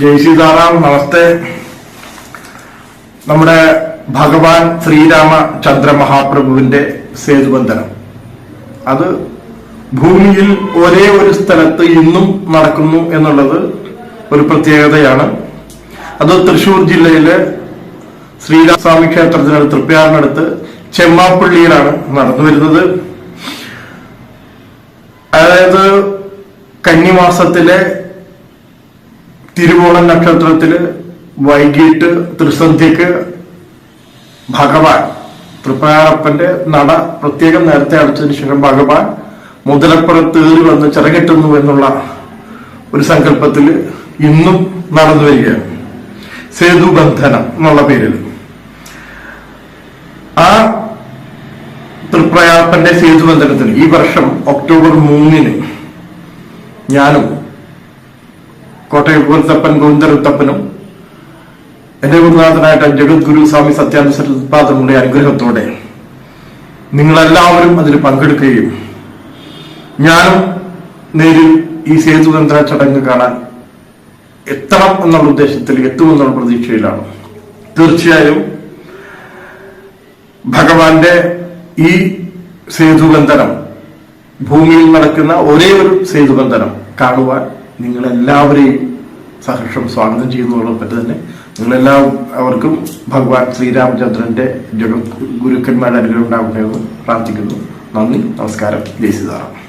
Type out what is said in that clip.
ജയ് സീതാറാം നമസ്തേ. നമ്മുടെ ഭഗവാൻ ശ്രീരാമചന്ദ്ര മഹാപ്രഭുവിന്റെ സേതുബന്ധനം. അത് ഭൂമിയിൽ ഒരേ ഒരു സ്ഥലത്ത് ഇന്നും നടക്കുന്നു എന്നുള്ളത് ഒരു പ്രത്യേകതയാണ്. അത് തൃശൂർ ജില്ലയിലെ ശ്രീരാമസ്വാമി ക്ഷേത്രത്തിനടുത്ത് തൃപ്യാറിനടുത്ത് ചെമ്മാപ്പള്ളിയിലാണ് നടന്നു വരുന്നത്. അതായത് കന്നിമാസത്തിലെ തിരുവോണ നക്ഷത്രത്തിൽ വൈകിട്ട് ത്രിസന്ധ്യക്ക് ഭഗവാൻ തൃപ്പയാറപ്പന്റെ നട പ്രത്യേകം നേരത്തെ അടച്ചതിന് ശേഷം ഭഗവാൻ മുതലപ്പുറത്ത് ഏറി വന്ന് ചിറകെട്ടുന്നു എന്നുള്ള ഒരു സങ്കല്പത്തിൽ ഇന്നും നടന്നു വരികയാണ്. സേതുബന്ധനം എന്നുള്ള പേരിൽ. ആ തൃപ്രയാപ്പന്റെ സേതുബന്ധനത്തിന് ഈ വർഷം ഒക്ടോബർ മൂന്നിന് ഞാനും കോട്ടയം ഗുരുത്തപ്പൻ ഗോവിന്ദരുത്തപ്പനും എന്റെ ഗുരുനാഥനായിട്ട് ജഗദ്ഗുരു സ്വാമി സത്യാനുസരപാദങ്ങളുടെ അനുഗ്രഹത്തോടെ നിങ്ങളെല്ലാവരും അതിൽ പങ്കെടുക്കുകയും ഞാനും നേരിൽ ഈ സേതുതന്ത്ര ചടങ്ങ് കാണാൻ എത്തണം എന്നുള്ള ഉദ്ദേശത്തിൽ എത്തുമെന്നുള്ള പ്രതീക്ഷയിലാണ്. തീർച്ചയായും ഭഗവാന്റെ ഈ സേതുബന്ധനം ഭൂമിയിൽ നടക്കുന്ന ഒരേ ഒരു സേതുബന്ധനം കാണുവാൻ നിങ്ങളെല്ലാവരെയും സഹർഷം സ്വാഗതം ചെയ്യുന്നതോടൊപ്പം തന്നെ നിങ്ങളെല്ലാം അവർക്കും ഭഗവാൻ ശ്രീരാമചന്ദ്രന്റെ ജഗ ഗുരുക്കന്മാരുടെ അനുഗ്രഹം ഉണ്ടാവട്ടെ എന്ന് പ്രാർത്ഥിക്കുന്നു. നന്ദി നമസ്കാരം. ജയ് സീതാറാം